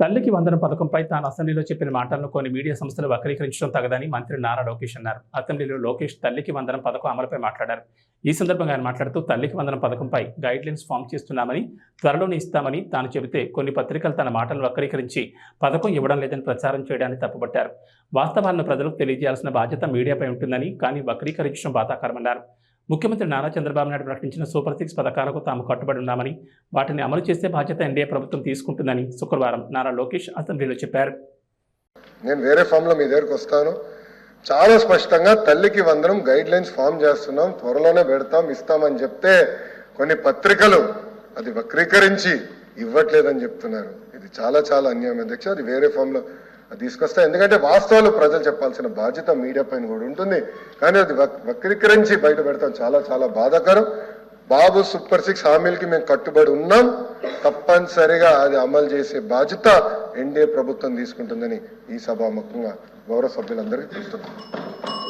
తల్లికి వందన పథకంపై తాను అసెంబ్లీలో చెప్పిన మాటలను కొన్ని మీడియా సంస్థలు వక్రీకరించడం తగదని మంత్రి నారా లోకేష్ అన్నారు. అసెంబ్లీలో లోకేష్ తల్లికి వందనం పథకం అమలుపై మాట్లాడారు. ఈ సందర్భంగా ఆయన మాట్లాడుతూ తల్లికి వందనం పథకంపై గైడ్ లైన్స్ ఫామ్ చేస్తున్నామని త్వరలోనే ఇస్తామని తాను చెబితే కొన్ని పత్రికలు తన మాటలను వక్రీకరించి పథకం ఇవ్వడం లేదని ప్రచారం చేయడాన్ని తప్పుపట్టారు. వాస్తవాలను ప్రజలకు తెలియజేయాల్సిన బాధ్యత మీడియాపై ఉంటుందని కానీ వక్రీకరించడం బాధాకరమన్నారు. ముఖ్యమంత్రి నారా చంద్రబాబు నాయుడు ప్రకటించిన సూపర్ సిక్స్ పథకాలకు తాము కట్టుబడి ఉన్నామని వాటిని అమలు చేసే బాధ్యత ఎన్డీఏ ప్రభుత్వం తీసుకుంటుందని శుక్రవారం నారా లోకేష్ అసెంబ్లీలో చెప్పారు. నేను వేరే ఫామ్లో మీ దగ్గరకు వస్తాను. చాలా స్పష్టంగా తల్లికి వందనం గైడ్ లైన్స్ ఫామ్ చేస్తున్నాం త్వరలోనే పెడతాం ఇస్తామని చెప్తే కొన్ని పత్రికలు అది వక్రీకరించి ఇవ్వట్లేదని చెప్తున్నారు. ఇది చాలా చాలా అన్యాయం. అధ్యక్ష అది వేరే ఫామ్లో తీసుకొస్తా ఎందుకంటే వాస్తవాలు ప్రజలు చెప్పాల్సిన బాధ్యత మీడియా పైన కూడా ఉంటుంది. కానీ అది వక్రీకరించి బయట పెడతాం చాలా చాలా బాధాకరం. బాబు సూపర్ సిక్స్ హామీలకి మేము కట్టుబడి ఉన్నాం. తప్పనిసరిగా అది అమలు చేసే బాధ్యత ఎన్డీఏ ప్రభుత్వం తీసుకుంటుందని ఈ సభాముఖంగా గౌరవ సభ్యులందరికీ తెలుస్తున్నాం